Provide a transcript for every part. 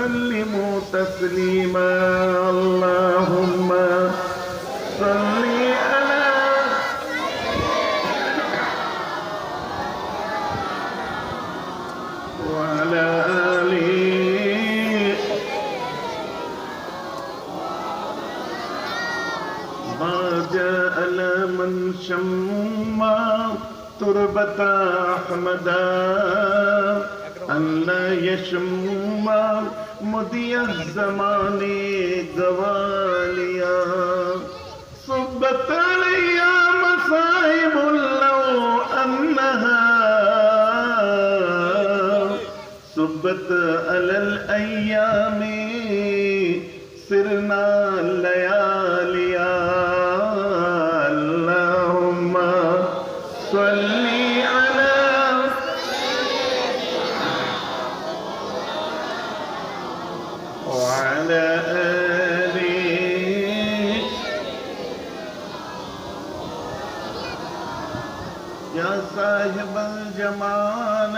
وسلموا تسليما. اللهم صل على وعلى آله ما جاء من شمّا تربة أحمدا. اللہ یشما مدیہ زمانے گوالیا صبت علي مصائب لو أنها. صبت على الأيام سرنا لیام جمال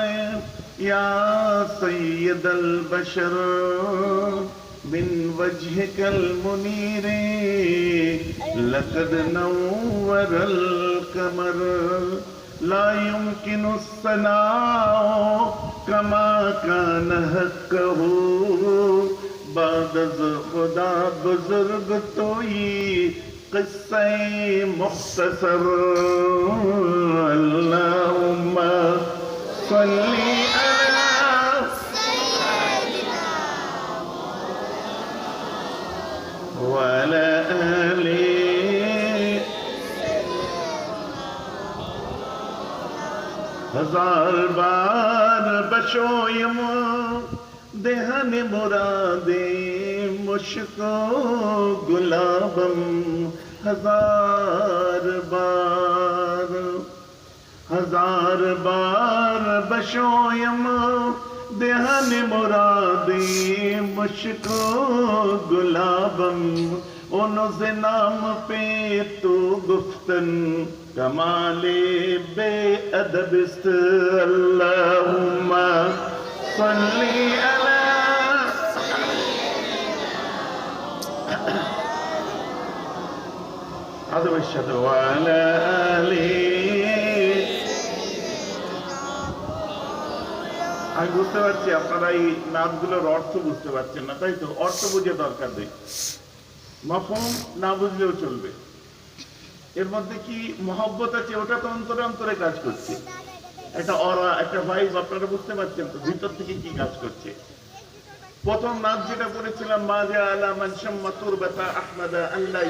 یا سید البشر بن وجهك المنير لقد نور القمر لا يمكن الصناع كما كان حقه بعد خدا بزرگ تو ہی قصي مختصر. اللهم صل على وعلى آل هزار بار بچو يم دہن مرادي مشکو غلابم हजार बार हजार बार बशोयम देहन मुरादे मुश्को गुलाबम नाम पे तो गुफ्तन कमाले सल्ली अला هذا واشهد وعلى آله আমি বুঝতে পারছি আপনারা এই নামগুলোর অর্থ বুঝতে পারছেন না তাই তো অর্থ বুঝে দরকার নেই মফম না বুঝলেও চলবে এর মধ্যে কি মহব্বত আছে ওটা তো অন্তরে অন্তরে কাজ করছে একটা অরা একটা ভাইব আপনারা বুঝতে পারছেন তো ভিতর থেকে কি কাজ করছে প্রথম নাচ যেটা পড়েছিলাম মাজা আলা তুরবাতা আহমাদা আল্লাহ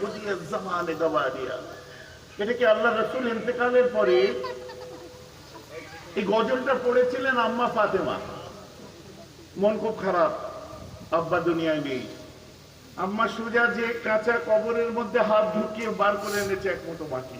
বুদিয়া জামানে এটা কি আল্লাহ ইন্তেকালের পরে এই গজলটা পড়েছিলেন আম্মা ফাতেমা? মন খুব খারাপ, আব্বা দুনিয়ায় নেই। আম্মা সুজা যে কাঁচা কবরের মধ্যে হাত ঢুকিয়ে বার করে এনেছে এক মুঠো মাটি।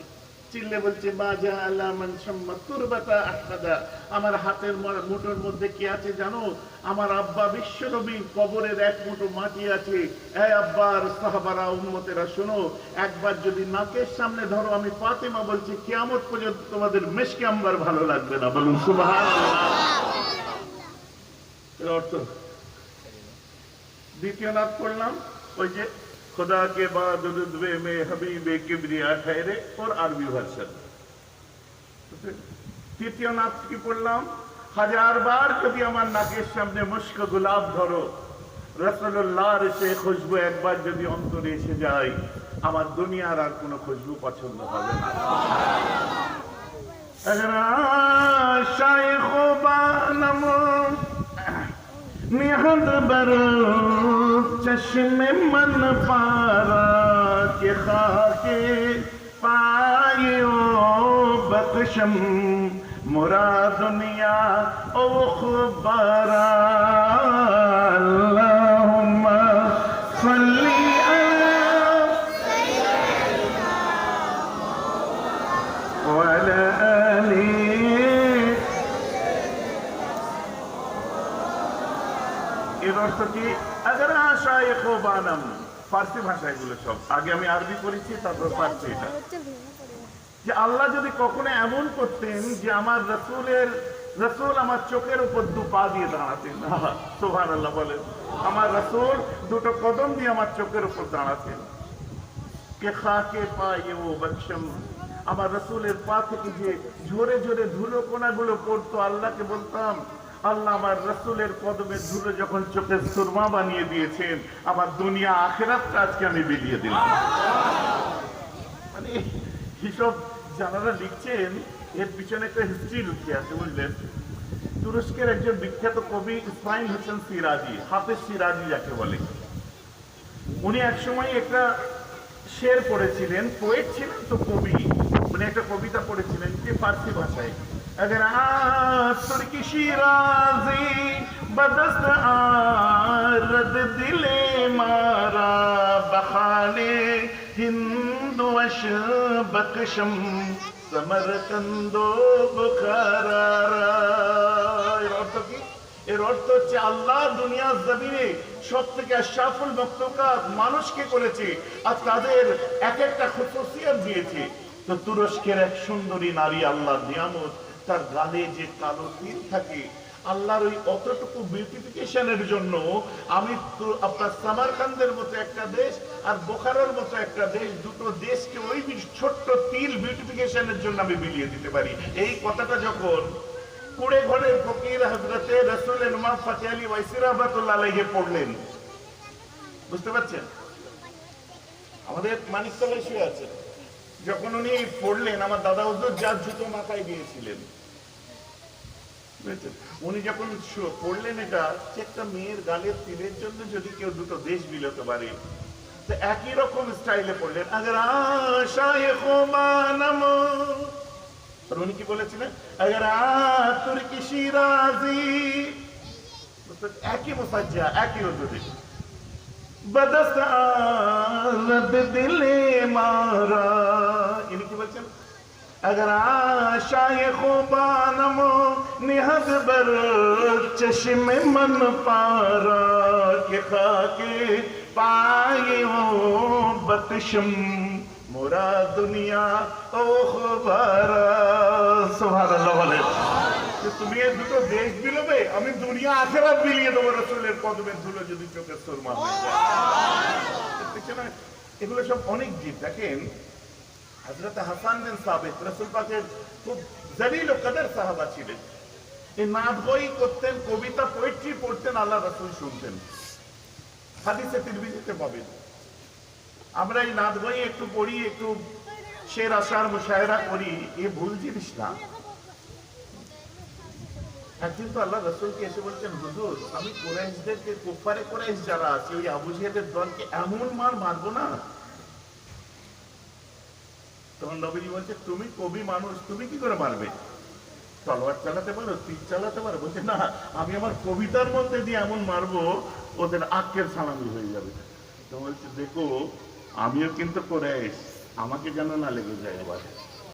চিল্লে বলছে, মা যা আল্লাহ মান সম্মা তুরবাতা আহমাদা আমার হাতের মুঠোর মধ্যে কি আছে জানো? আমার আব্বা বিশ্বনবী কবরের এক মুঠো মাটি আছে। এই আব্বার সাহাবারা, উম্মতেরা, শোনো, একবার যদি নাকের সামনে ধরো, আমি ফাতেমা বলছি, কিয়ামত পর্যন্ত তোমাদের মেশকে আম্বার ভালো লাগবে না। বলুন, সুবহানাল্লাহ। এর অর্থ? দ্বিতীয় নাথ পড়লাম, ওই যে खुदा के बाद रुदबे में हबीब किबरिया ठहरे और आरबी তৃতীয় নাচ কি পড়লাম হাজার বার যদি আমার নাকের সামনে মুস্ক গোলাপ ধরো রসল্লাহর সে খুশবু একবার যদি অন্তরে এসে যায় আমার দুনিয়ার আর কোনো খুশবু পছন্দ হবে না শাইখ میہد بر چشم من پارا کہ خاک او بخشم مرا دنیا او خبرال বানাম ভাষা এগুলো সব। আগে আমি আরবি তারপর ফার্সি এটা। যে আল্লাহ যদি কখনো এমন করতেন যে আমার রসুলের রসুল আমার চোখের উপর দু পা দিয়ে দাঁড়াতেন। সোহান আল্লাহ বলেন। আমার রসুল দুটো কদম দিয়ে আমার চোখের উপর দাঁড়াতেন। কে খাকে পায়ে ও বৎসম আমার রসুলের পা থেকে যে ঝরে ঝরে ধুলো কোনাগুলো পড়তো আল্লাহকে বলতাম আল্লাহ আমার রসুলের কদমে ধুলো যখন চোখের সুরমা বানিয়ে দিয়েছেন, আমার দুনিয়া আখেরাতটা আজকে আমি বিলিয়ে দিলাম। মানে হিসব যারা লিখছেন, এর পিছনে একটা হিস্ট্রি লুকিয়ে আছে, বুঝলেন? তুরস্কের একজন বিখ্যাত কবি ইসমাইল হোসেন সিরাজি, হাফেজ সিরাজি যাকে বলে। উনি একসময় একটা শের পড়েছিলেন পোয়েট ছিলেন তো কবি মানে একটা কবিতা পড়েছিলেন যে ফার্সি ভাষায়। اگر عصر کی شیرازی بدست آرد دل مارا بخال هند وش بقشم সমরকন্দ এর অর্থ কি এর অর্থ হচ্ছে আল্লাহ দুনিয়ার জমিনে সব থেকে সাফল বক্তকার মানুষকে করেছে আর তাদের এক একটা খুশুসিয়াত দিয়েছে তো তুরস্কের এক সুন্দরী নারী আল্লাহ নিয়ামত তার গালে যে কালো তিল থাকে, আল্লাহর ওই অতটুকু বিউটিফিকেশনের জন্য আমি আপনার সামারকান্দের মতো একটা দেশ আর বোখারার মতো একটা দেশ, দুটো দেশকে ওই ছোট্ট তিল বিউটিফিকেশনের জন্য আমি বিলিয়ে দিতে পারি। এই কথাটা যখন কুড়ে ঘরের ফকির হজরতে রসুল নুমা ফতে আলী ওয়াইসির রহমতুল্লাহ আলাইহি পড়লেন। বুঝতে পারছেন? আমাদের মানিকতলায় শুয়ে আছে। যখন উনি পড়লেন, আমার দাদা হুজুর যার জুতো মাথায় দিয়েছিলেন। উনি যখন পড়লেন এটা একটা মেয়ের গালের তিলের জন্য যদি কেউ দুটো দেশ বিলোতে পারে একই রকম স্টাইলে পড়লেন। আগে আশায় খোমানাম আর উনি কি বলেছিলেন? আগার তুর্কি একই মুসাজ্জা, একই بدست آرد دل مارا۔ ان کی بچن۔ اگر آشای خوبانم نهد بر چشم من پارا۔ کہ خاک پائی بتشم مورا دنیا او خبارا سبحان اللہ علیہ۔ যে তুমি এই দুটো দেশ বিলোবে আমি দুনিয়া আখেরাত বিলিয়ে দেবো রসুলের কদমের ধুলো যদি চোখের সুরমা? এগুলো সব অনেক জিত দেখেন হাসান বিন সাবিত, রসুল পাকের খুব ও সাহাবা ছিলেন। এই নাদ বই করতেন, কবিতা পোয়েট্রি পড়তেন, আল্লাহ রসুল শুনতেন। হাদিসে তিরবিজিতে পাবেন। আমরা এই নাদ বই একটু পড়ি, একটু শের আশার মুশায়রা করি, এ ভুল জিনিস না। একদিন তো আল্লাহ রসুলকে এসে বলছেন, হুজুর, আমি কোরাইশদেরকে কুফারে কোরাইশ যারা আছে, ওই আবু জিহাদের দলকে এমন মার মারবো না? তখন নবীজি বলছে, তুমি কবি মানুষ, তুমি কি করে মারবে? তলোয়ার চালাতে পারো, তীর চালাতে পারো? বলছে, না, আমি আমার কবিতার মধ্যে দিয়ে এমন মারবো, ওদের আক্কের সালামি হয়ে যাবে। তো বলছে, দেখো, আমিও কিন্তু করে আমাকে যেন না লেগে যায় আবার